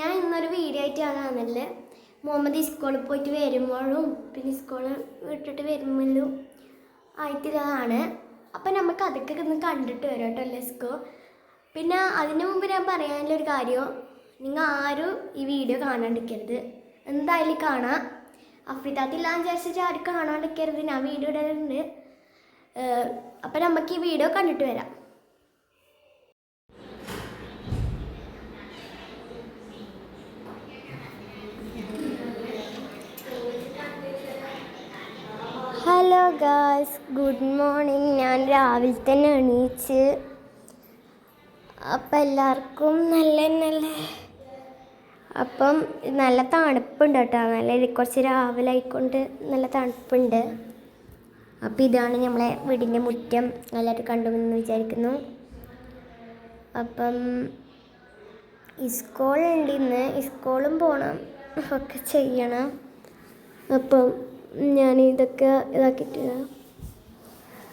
ഞാൻ ഇന്നൊരു വീഡിയോ ആയിട്ടാണ് വന്നത്. മുഹമ്മദ് സ്കൂളിൽ പോയിട്ട് വരുമ്പോഴും പിന്നെ സ്കൂളിൽ വിട്ടിട്ട് വരുമ്പോഴും ആയിട്ടുള്ളതാണ്. അപ്പം നമുക്ക് അതൊക്കെ ഒന്ന് കണ്ടിട്ട് വരാം കേട്ടോ ലെസ്കോ പിന്നെ അതിനു മുമ്പ് ഞാൻ പറയാനുള്ളൊരു കാര്യം നിങ്ങൾ ആരും ഈ വീഡിയോ കാണാണ്ടിരിക്കരുത്. എന്തായാലും കാണാം. അഫ്രിതാത്തില്ലാന്ന് വിചാരിച്ചിട്ട് ആരും കാണാണ്ടിരിക്കരുത്. ഞാൻ വീഡിയോ ഇടാറുണ്ട് അപ്പം നമുക്ക് ഈ വീഡിയോ കണ്ടിട്ട് വരാം. Hello guys good morning. ഞാൻ രാവിലെ തന്നെ എണീച്ച്. അപ്പം എല്ലാവർക്കും നല്ല നല്ല അപ്പം നല്ല തണുപ്പുണ്ട് കേട്ടോ. നല്ല കുറച്ച് രാവിലെ ആയിക്കൊണ്ട് നല്ല തണുപ്പുണ്ട്. അപ്പം ഇതാണ് നമ്മളെ വീടിന്റെ മുറ്റം. എല്ലാവരും കണ്ടുമെന്ന് വിചാരിക്കുന്നു. അപ്പം ഇസ്കോളുണ്ട് ഇന്ന്. ഇസ്കോളും പോകണം ഒക്കെ ചെയ്യണം. അപ്പം ഞാൻ ഇതൊക്കെ ഇതാക്കിയിട്ട്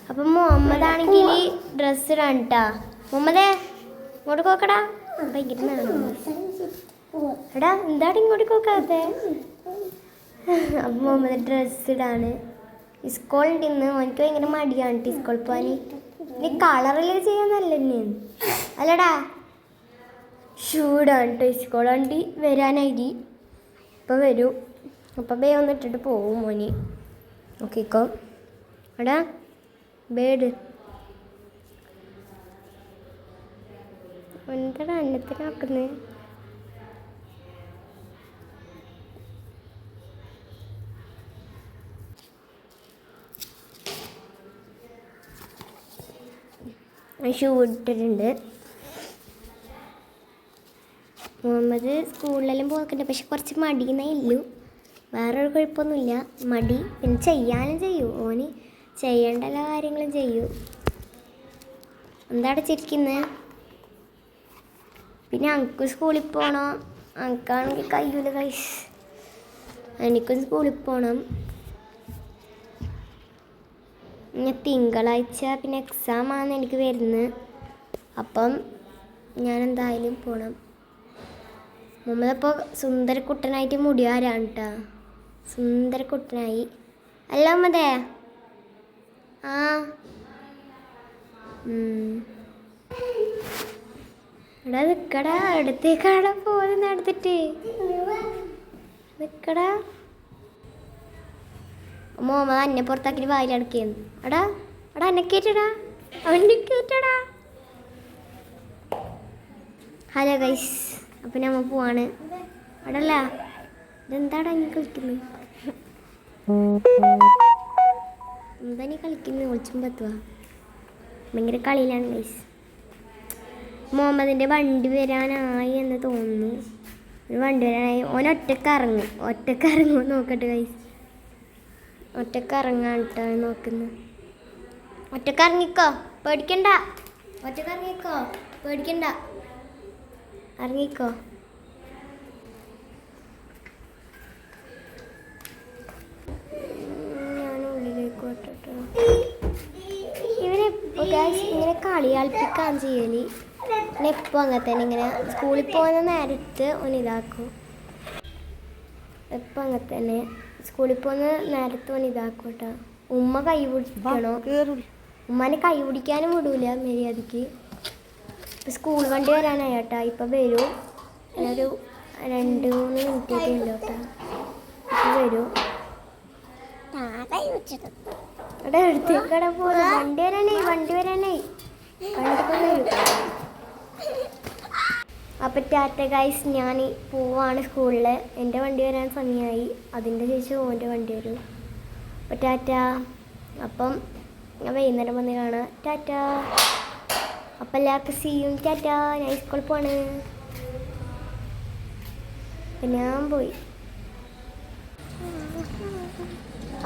അപ്പം മുഹമ്മദ് ആണെങ്കിൽ ഡ്രസ്സ് ഇടാൻ മുഹമ്മദേ ഇങ്ങോട്ട് നോക്കടാ ഭയങ്കര. എടാ എന്താണ് ഇങ്ങോട്ട് നോക്കാത്തെ അപ്പം മുഹമ്മദ് ഡ്രസ്സ് ഇടാണ് സ്കൂളുണ്ട് ഇന്ന്. എനിക്ക് ഭയങ്കര മടിയാണ് ഇസ്കോൾ പോകാൻ ഇനി കളറിൽ ചെയ്യാൻ നല്ല തന്നെയാണ് അല്ലടാ ഷൂടാണ് കേട്ടോ ഇസ്കോളാണ്ടി വരാനായി. ഇപ്പം വരൂ. അപ്പം ബേ വന്നിട്ടിട്ട് പോവും മോനി. നോക്കിക്കോ. എടാ ബേഡ് എന്താടാ അന്നത്തിന് നോക്കുന്നത് ഷൂ ഇട്ടിട്ടുണ്ട്. മുഹമ്മദ് സ്കൂളിലെല്ലാം പോക്കുന്നുണ്ട് പക്ഷെ കുറച്ച് മടിയെന്നേ ഇല്ലു വേറെ ഒരു കുഴപ്പമൊന്നുമില്ല. മടി. പിന്നെ ചെയ്യാനും ചെയ്യൂ. ഓന് ചെയ്യേണ്ട എല്ലാ കാര്യങ്ങളും ചെയ്യൂ. എന്താണ് ചിരിക്കുന്നത് പിന്നെ അനക്ക് സ്കൂളിൽ പോകണം അനക്കാണെങ്കിൽ കയ്യൂല കൈസ് എനിക്കും സ്കൂളിൽ പോകണം ഇനി തിങ്കളാഴ്ച പിന്നെ എക്സാം ആണ് എനിക്ക് വരുന്നത്. അപ്പം ഞാൻ എന്തായാലും പോകണം നമ്മളിപ്പോൾ സുന്ദരക്കുട്ടനായിട്ട് മുടിയാരാണ് കേട്ടോ സുന്ദരക്കുട്ടനായി. അല്ല അമ്മതേ ആ. എടാ നിക്കടാ. അടുത്തേക്കാടാ പോകുന്ന എടുത്തിട്ട് നിക്കടാ. മോമ എന്നെ പുറത്താക്കി വായിലടക്കിയെന്ന് എടാ എടാ എന്നെ കേറ്റടാ. അവന്റെ കേറ്റടാ. ഹലോ ഗൈസ് അപ്പം നമ്മ പോവാണ്. അടല്ല ഇതെന്താടാ നീ കളിക്കുന്നത് എന്താ നീ കളിക്കുന്നത് ഒളിച്ചും പത്തുവാ. ഭയങ്കര കളിയിലാണ് ഗൈസ്. മുഹമ്മദിന്റെ വണ്ടി വരാനായി എന്ന് തോന്നുന്നു. ഒരു വണ്ടി വരാനായി. ഓൻ ഒറ്റയ്ക്ക് ഇറങ്ങും. ഒറ്റയ്ക്ക് ഇറങ്ങും നോക്കട്ടെ ഗൈസ്. ഒറ്റയ്ക്ക് ഇറങ്ങാൻ നോക്കുന്നത് നോക്കുന്നു. ഒറ്റയ്ക്ക് ഇറങ്ങിക്കോ. പേടിക്കണ്ട. ഒറ്റയ്ക്ക് ഇറങ്ങിക്കോ. പേടിക്കണ്ട. ഇറങ്ങിക്കോ ഞാൻ ഉള്ളിലേക്ക് വിട്ടിട്ടോ ഇവനെ ഗൈസ് ഇങ്ങനെ കളിയാൽപ്പിക്കാൻ ചെയ്യൽ. പിന്നെ എപ്പോൾ അങ്ങനെ തന്നെ ഇങ്ങനെ സ്കൂളിൽ പോകുന്ന നേരത്ത് ഒന്നിതാക്കും എപ്പോൾ അങ്ങനെ തന്നെ സ്കൂളിൽ പോകുന്ന നേരത്ത് ഒന്നിതാക്കും കേട്ടോ. ഉമ്മ കൈ പിടിക്കണോ? ഉമ്മനെ കൈ പിടിക്കാനും വിടൂല മര്യാദയ്ക്ക്. ഇപ്പം സ്കൂൾ വണ്ടി വരാനായി കേട്ടോ ഇപ്പം വരും. ഒരു രണ്ട് മൂന്ന് മിനിറ്റ് ഉള്ളൂ കേട്ടോ. ഇപ്പം വരും. പോകുന്നു വണ്ടി വണ്ടി ടാറ്റ ഗൈസ് ഞാൻ പോവാണ് സ്കൂളിൽ എന്റെ വണ്ടി വരാൻ സമയമായി അതിന്റെ ശേഷം ഓന്റെ വണ്ടി വരും. അപ്പം ടാറ്റ അപ്പം ഞാൻ വൈകുന്നേരം വന്ന് കാണാം. ടാറ്റ. അപ്പം എല്ലാവർക്കും സിയും ടാറ്റ ഞാൻ സ്കൂളിൽ പോവാണ്. ഞാൻ പോയി.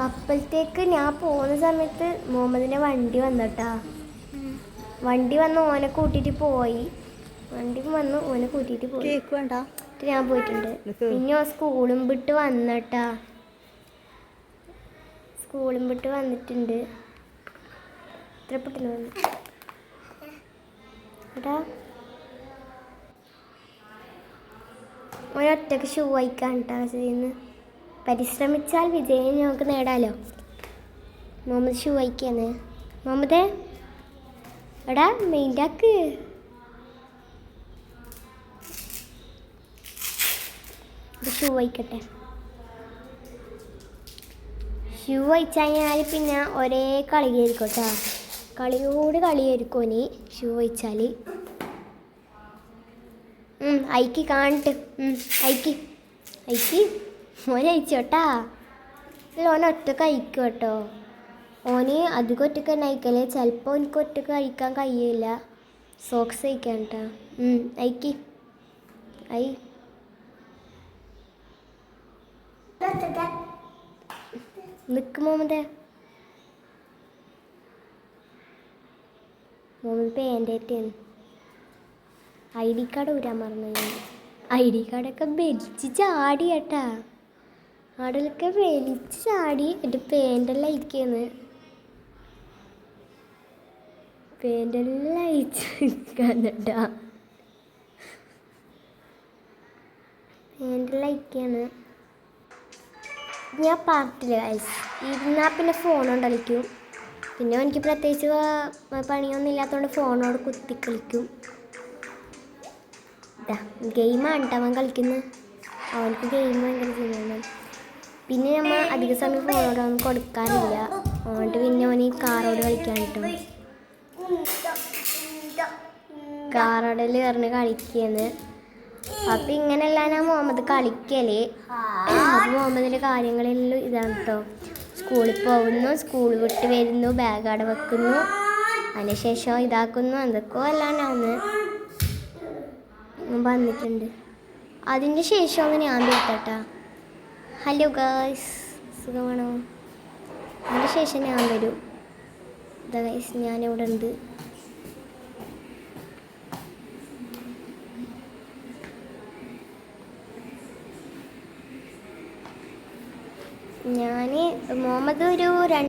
അപ്പോഴത്തേക്ക് ഞാൻ പോകുന്ന സമയത്ത് മുഹമ്മദിന്റെ വണ്ടി വന്നട്ടാ. വണ്ടി വന്ന് ഓനെ കൂട്ടിയിട്ട് പോയി. വണ്ടി വന്ന് ഓനെ കൂട്ടിയിട്ട് പോയി. ഞാൻ പോയിട്ടുണ്ട്. പിന്നെ സ്കൂളും വിട്ട് വന്നട്ടാ. സ്കൂളും വിട്ട് വന്നിട്ടുണ്ട്. ഇത്ര പെട്ടെന്ന് വന്നു? എടാ. ഒരൊറ്റക്ക് ഷൂ വായിക്കാൻ കേട്ടോ ചെയ്യുന്നത് പരിശ്രമിച്ചാൽ വിജയം നമുക്ക് നേടാലോ? മുഹമ്മദ് ഷൂ വായിക്കാന്ന് മുഹമ്മദേ എടാ മെയിന്റാക്ക് ഷൂ വായിക്കട്ടെ ഷൂ വായിച്ചു കഴിഞ്ഞാൽ പിന്നെ ഒരേ കളിയായിരിക്കും കേട്ടോ കളിയോട് കളിയായിരിക്കും ഇനി ഷൂ വായിച്ചാൽ അയക്കി കാണിട്ട്. അയക്കി അയക്കി മോനെ അയച്ചോട്ടാ അല്ല ഓൻ ഒറ്റയ്ക്ക് അയക്കും കേട്ടോ. ഓന് അധികം ഒറ്റയ്ക്ക് തന്നെ അയക്കല്ലേ ചിലപ്പോൾ എനിക്ക് ഒറ്റയ്ക്ക് അയക്കാൻ കഴിയില്ല സോക്സ് അയക്കാൻ കേട്ടോ അയക്കി. അയ്. നിക്ക് മോമതേ മോമൻ പേന്റേറ്റാണ് ഐ ഡി കാർഡ് ഊരാൻ മറന്നു ഐ ഡി കാർഡൊക്കെ വലിച്ച് ചാടി കേട്ടാ. ആടലൊക്കെ വലിച്ച് ചാടി എന്റെ പേന്റെല്ലാം അയക്കുന്നു പേന്റെല്ലാം അയച്ച് നിൽക്കാന്നട്ടാ പേന്റെല്ലാം ഇരിക്കുകയാണ് ഞാൻ പറഞ്ഞില്ല ഗൈസ് ഇരുന്നാൽ പിന്നെ ഫോൺ കൊണ്ട് കളിക്കും. പിന്നെ എനിക്ക് പ്രത്യേകിച്ച് പണിയൊന്നും ഇല്ലാത്തതുകൊണ്ട് ഫോണോട് കുത്തി കളിക്കും. ഗെയിമാണ് അവൻ കളിക്കുന്നത് അവനക്ക് ഗെയിം ഭയങ്കര ചെയ്യുന്നത് പിന്നെ നമ്മൾ അധിക സമയം ഫോണോടൊന്നും കൊടുക്കാറില്ല അതുകൊണ്ട് പിന്നെ അവന് കാറോട് കളിക്കാൻ കിട്ടും. പറഞ്ഞ് കയറിന് കളിക്കുന്നത് അപ്പം ഇങ്ങനെയല്ല മുഹമ്മദ് കളിക്കൽ. അപ്പം മുഹമ്മദിന്റെ കാര്യങ്ങളെല്ലാം ഇതാണ് കേട്ടോ സ്കൂളിൽ പോകുന്നു സ്കൂൾ വിട്ട് വരുന്നു ബാഗ് അവിടെ വെക്കുന്നു. അതിനുശേഷം ഇതാക്കുന്നു എന്തൊക്കെയോ അന്ന് വന്നിട്ടുണ്ട്. അതിന് അങ്ങനെ ഞാൻ വീട്ടട്ടാ ഹലോ ഗായ്സ് സുഖമാണോ? അതിന് ശേഷം ഞാൻ വരും. ഇതാ ഗൈസ് ഞാനിവിടെ ഉണ്ട്. ഞാൻ മുഹമ്മദ് ഒരു രണ്ട്